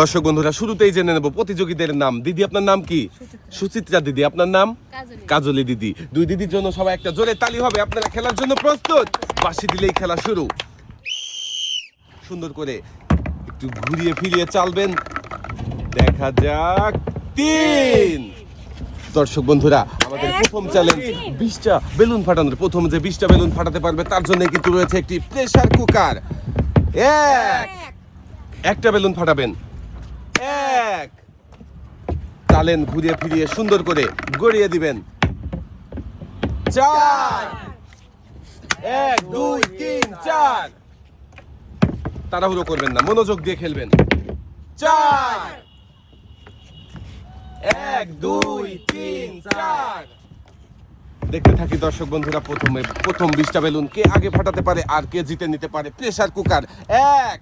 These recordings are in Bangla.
দর্শক বন্ধুরা শুরুতেই জেনে নেব প্রতিযোগীদের নাম। দিদি আপনার নাম কি? সুচিত্রা। দিদি আপনার নাম? কাজলি। দিদি। দুই দিদির জন্য সবাই একটা জোরে তালি হবে। আপনারা খেলার জন্য প্রস্তুত? বাসি দিলেই খেলা শুরু। সুন্দর করে একটু ঘুরিয়ে ফিরিয়ে চালবেন। দেখা যাক তিন। দর্শক বন্ধুরা আমাদের প্রথম চ্যালেঞ্জ বিশটা বেলুন ফাটানোর। প্রথম যে বিশটা বেলুন ফাটাতে পারবে তার জন্য কিন্তু রয়েছে একটি প্রেসার কুকার এক। একটা বেলুন ফাটাবেন। চালেন ঘুরিয়ে ফিরিয়ে সুন্দর করে গড়িয়ে দিবেন। চার। এক, দুই, তিন, চার। তাড়াহুড়ো করবেন না, মনোযোগ দিয়ে খেলবেন। চার। এক, দুই, তিন, চার। দেখতে থাকি দর্শক বন্ধুরা, প্রথমে প্রথম বিশটা বেলুন কে আগে ফাটাতে পারে আর কে জিতে নিতে পারে? Pressure cooker. এক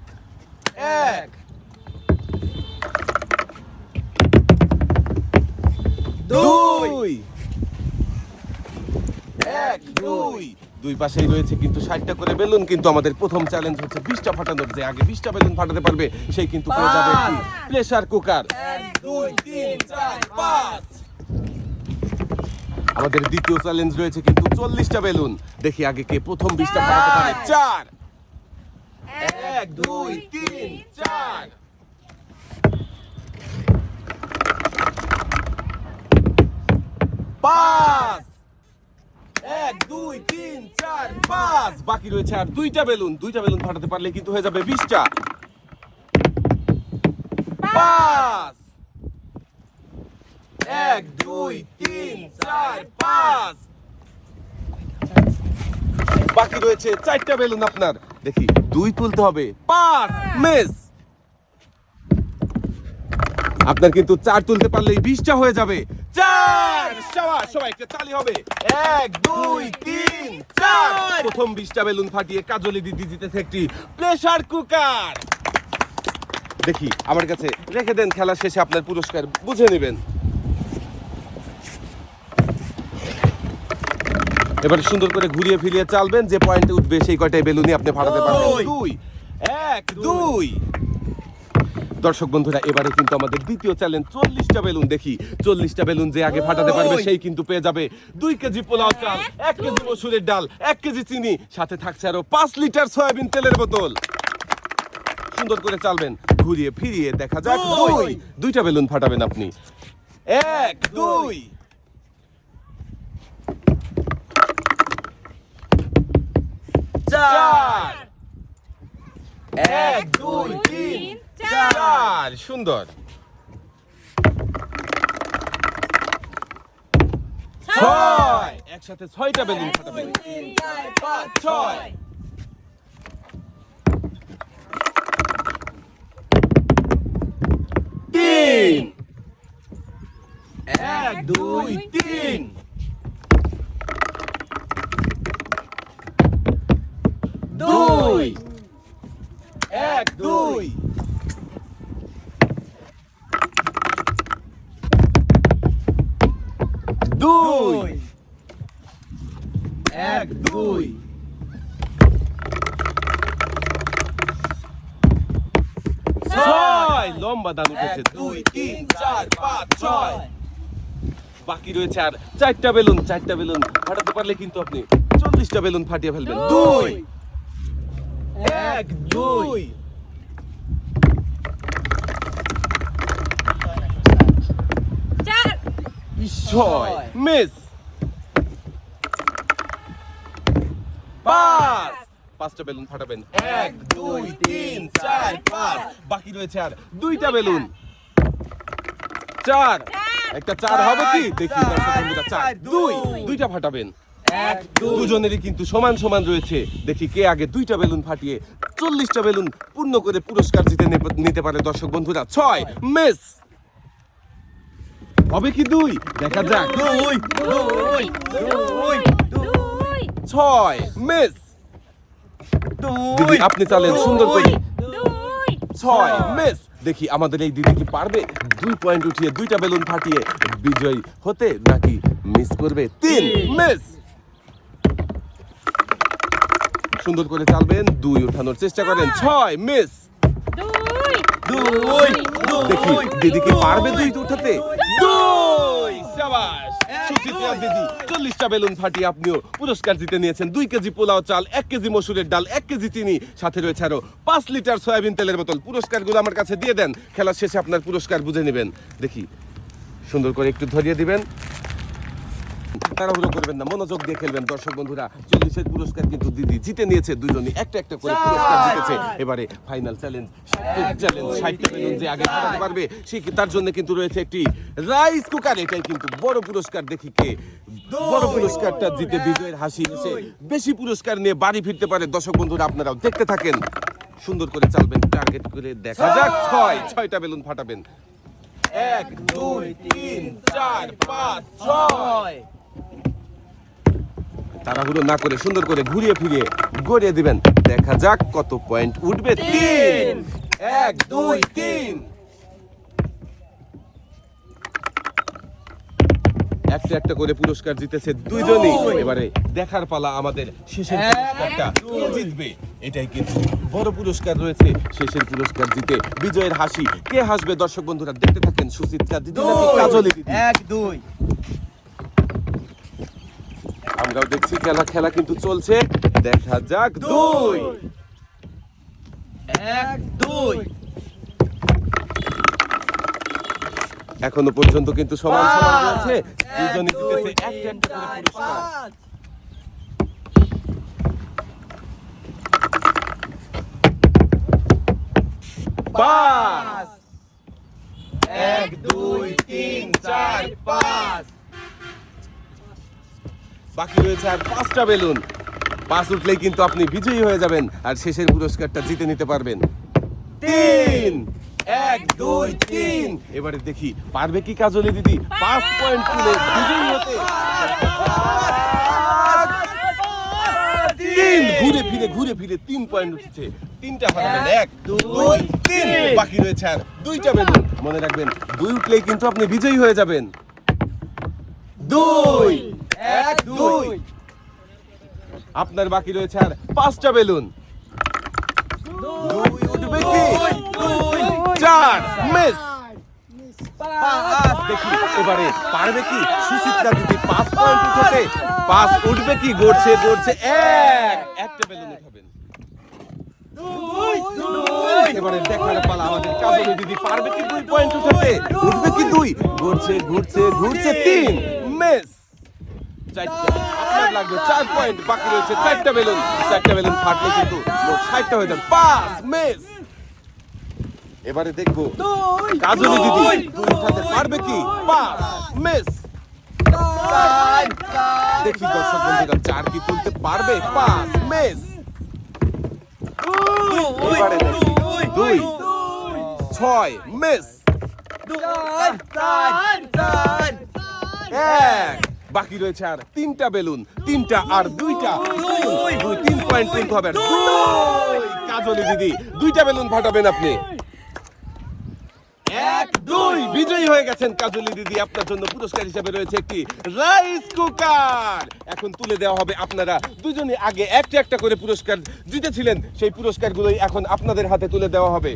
এক। দুই। এক দুই। দুই পাশেই রয়েছে কিন্তু ষাটটা করে বেলুন কিন্তু আমাদের প্রথম চ্যালেঞ্জ হচ্ছে বিশটা ফাটানোর যে আগে বিশটা বেলুন ফাটাতে পারবে সেই কিন্তু পেয়ে যাবে প্রেসার কুকার দুই তিন চার পাঁচ। আমাদের দ্বিতীয় চ্যালেঞ্জ রয়েছে কিন্তু চল্লিশটা বেলুন। দেখি আগে কে প্রথম বিশটা ফাটাতে পারে। চার। এক দুই তিন চার। পাঁচ এক, দুই, তিন, চার পাঁচ বাকি রয়েছে আর দুইটা বেলুন। দুইটা বেলুন ফাটাতে পারলে কিন্তু হয়ে যাবে বিশটা। পাঁচ এক, দুই, তিন, চার বাকি রয়েছে চারটা বেলুন আপনার। দেখি, দুই তুলতে হবে। পাঁচ মিস। আপনার কিন্তু চার তুলতে পারলেই বিশটা হয়ে যাবে। চার। সবাই সবাই একটা তালি হবে। এক দুই তিন চার। প্রথম বিশটা বেলুন ফাটিয়ে কাজলি দিদি জিতেছে একটি প্রেসার কুকার। দেখি আমার কাছে রেখে দেন খেলা শেষে আপনার পুরস্কার বুঝে নেবেন। এবারে সুন্দর করে ঘুরিয়ে ফিরিয়ে চালবেন যে পয়েন্টে উঠবে সেই কয়টাই বেলুনই আপনি ফাটাতে পারবেন। দুই এক দুই। দর্শক বন্ধুরা এবারে কিন্তু আমাদের দ্বিতীয় চ্যালেঞ্জ চল্লিশটা বেলুন দেখি। চল্লিশটা বেলুন যে আগে ফাটাতে পারবে সেই কিন্তু পেয়ে যাবে। দুই কেজি পোলাও চাল এক কেজি মসুরের ডাল এক কেজি চিনি সাথে থাকছে আরও পাঁচ লিটার সয়াবিন তেলের বোতল। সুন্দর করে চালবেন ঘুরিয়ে ফিরিয়ে দেখা যাক দুই। দুই দুইটা বেলুন ফাটাবেন আপনি। এক দুই। চার। এক দুই তিন। চার সুন্দর। ছয়! একসাথে ছয়টা বেলুন ফাটাবেন ছয়। তিন। এক দুই তিন। দুই। এক দুই দুই এক দুই ছয় লম্বা দান উঠেছে। দুই তিন চার পাঁচ ছয়। বাকি রয়েছে আর চারটা বেলুন চারটা বেলুন। ফাটাতে পারলে কিন্তু আপনি চল্লিশটা বেলুন ফাটিয়ে ফেলবেন। দুই। এক দুই। ছয়। মিস পাঁচ পাঁচটা বেলুন ফাটাবেন। এক দুই তিন চার পাঁচ। বাকি রয়েছে আর দুইটা বেলুন। চার। একটা চার হবে কি? দেখি দর্শক চার। দুই। দুইটা ফাটাবেন। দুজনেরই কিন্তু সমান সমান রয়েছে। দেখি কে আগে দুইটা বেলুন ফাটিয়ে চল্লিশটা বেলুন পূর্ণ করে পুরস্কার জিতে নিতে পারে দর্শক বন্ধুরা। ছয় মিস। হবে কি দুই? দেখা যাক। দুই দুই দুই দুই। ছয় মিস। দিদি আপনি চালেন সুন্দর করে ছয়। মিস দেখি আমাদের এই দিদি কি পারবে? দুই পয়েন্ট উঠিয়ে দুইটা বেলুন ফাটিয়ে বিজয়ী হতে নাকি মিস করবে তিন? মিস! সুন্দর করে চালবেন দুই উঠানোর চেষ্টা করেন। ছয় মিস! দুই। দুই দেখি দিদি কি পারবে দুই উঠাতে? দুই! সাবাস! সুচিত্রা দিদি চল্লিশটা বেলুন ফাটিয়ে আপনিও পুরস্কার জিতে নিয়েছেন। দুই কেজি পোলাও চাল, এক কেজি মসুরের ডাল, এক কেজি চিনি, সাথে রয়েছে আরও পাঁচ লিটার সয়াবিন তেলের বোতল। পুরস্কারগুলো আমার কাছে দিয়ে দেন। খেলার শেষে আপনার পুরস্কার বুঝে নেবেন। দেখি, সুন্দর করে একটু ধরিয়ে দিবেন। তাড়াহুড়ো করবেন না মনোযোগ দিয়ে খেলবেন। দর্শক বন্ধুরা চল্লিশের পুরস্কার কিন্তু দিদি জিতে নিয়েছে দুজনই একটা একটা করে পুরস্কার জিতেছে। এবারে ফাইনাল চ্যালেঞ্জ চ্যালেঞ্জ ষাটটা বেলুন যে আগে ফাটাতে পারবে সে তার জন্য কিন্তু রয়েছে একটি রাইস কুকার এটাই কিন্তু বড় পুরস্কার দেখি কে বড় পুরস্কারটা জিতে বিজয়ের হাসি এসে বেশি পুরস্কার নিয়ে বাড়ি ফিরতে পারে দর্শক বন্ধুরা আপনারাও দেখতে থাকেন। সুন্দর করে চালবেন টার্গেট করে দেখা যাক ছয় ছয়টা বেলুন ফাটাবেন। এক দুই তিন চার পাঁচ ছয়! তাড়াহুড়ো না করে সুন্দর করে ঘুরিয়ে ফিরিয়ে গড়িয়ে দিবেন। দেখা যাক কত পয়েন্ট উঠবে। তিন এক দুই তিন। একটা একটা করে পুরস্কার জিতেছে দুইজনই। এবারে দেখার পালা আমাদের শেষের পুরস্কারটা কে জিতবে? এটাই কিন্তু বড় পুরস্কার রয়েছে। শেষের পুরস্কার জিতে বিজয়ের হাসি। কে হাসবে দর্শক বন্ধুরা? দেখতে থাকেন সুচিত্রা দিদি কাজলি দিদি। এক দুই। আমরাও দেখছি খেলা খেলা কিন্তু চলছে। দেখা যাক দুই। এক দুই। এখনও পর্যন্ত কিন্তু সমান সমান রয়েছে। দুজনই জিতেছে একটা তিন, একটা করে পুরস্কার। পাঁচ। এক দুই তিন চার পাঁচ। বাকি রয়েছে আর পাঁচটা বেলুন। পাঁচ উঠলেই কিন্তু আপনি বিজয়ী হয়ে যাবেন আর শেষের পুরস্কারটা জিতে নিতে পারবেন। তিন, এক, দুই, তিন। এবারে দেখি, পারবে কি কাজলি দিদি? পাঁচ পয়েন্ট তুলে বিজয়ী হতে। তিন, ঘুরে ফিরে ঘুরে ফিরে তিন পয়েন্ট উঠেছে। তিনটা হারাবেন এক, দুই, তিন। বাকি রয়েছে আর দুইটা বেলুন। মনে রাখবেন, দুই উঠলেই কিন্তু আপনি বিজয়ী হয়ে যাবেন। দুই এক দুই। আপনার বাকি রয়েছে আর পাঁচটা বেলুন। দুই উঠবে কি? চার। মিস। পাঁচ। দেখি এবারে পারবে কি? সুচিত্রা দিদি পাঁচ পয়েন্ট উঠাতে পাঁচ উঠবে কি? গড়ছে গড়ছে এক। একটা বেলুন উঠাবেন। এবারে দেখার পালা আমাদের কাজলি দিদি পারবে কি দুই পয়েন্ট উঠাতে? উঠবে কি দুই? ঘুরছে ঘুরছে ঘুরছে তিন। মিস। আপনার লাগবে চার পয়েন্ট বাকি রয়েছে চারটা বেলুন। চারটা বেলুন ফাটলে কিন্তু মোট ষাটটা হয়ে যাবে। পাঁচ মিস। এবারে দেখব কাজলি দিদি দুই পারবে কি? মিস। দেখি দর্শক বন্ধুরা চার কি তুলতে পারবে? পাঁচ মিস। এবারে দেখি। দুই ছয় মিস। এক। বাকি রয়েছে আর তিনটা বেলুন তিনটা আর দুইটা দুই। দুই তিন পয়েন্ট কিন্তু হবে। কাজলি দিদি দুইটা বেলুন ফাটাবেন আপনি। এক দুই। বিজয়ী হয়ে গেছেন কাজলি দিদি। আপনার জন্য পুরস্কার হিসেবে রয়েছে একটি রাইস কুকার। এখন তুলে দেওয়া হবে আপনারা দুজনে আগে একটা একটা করে পুরস্কার জিতেছিলেন। সেই পুরস্কারগুলোই এখন আপনাদের হাতে তুলে দেওয়া হবে।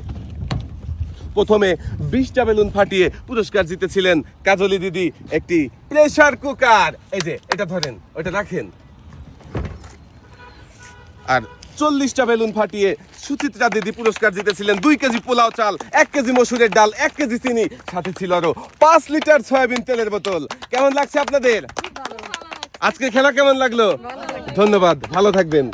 প্রথমে বিশটা বেলুন ফাটিয়ে পুরস্কার জিতেছিলেন কাজলি দিদি একটি প্রেসার কুকার এই যে এটা ধরেন ওটা রাখেন। আর চল্লিশটা বেলুন ফাটিয়ে সুচিত্রা দিদি পুরস্কার জিতেছিলেন। দুই কেজি পোলাও চাল এক কেজি মসুরের ডাল এক কেজি চিনি। সাথে ছিল আরও পাঁচ লিটার সয়াবিন তেলের বোতল। কেমন লাগছে আপনাদের? আজকে খেলা কেমন লাগল? ধন্যবাদ ভালো থাকবেন।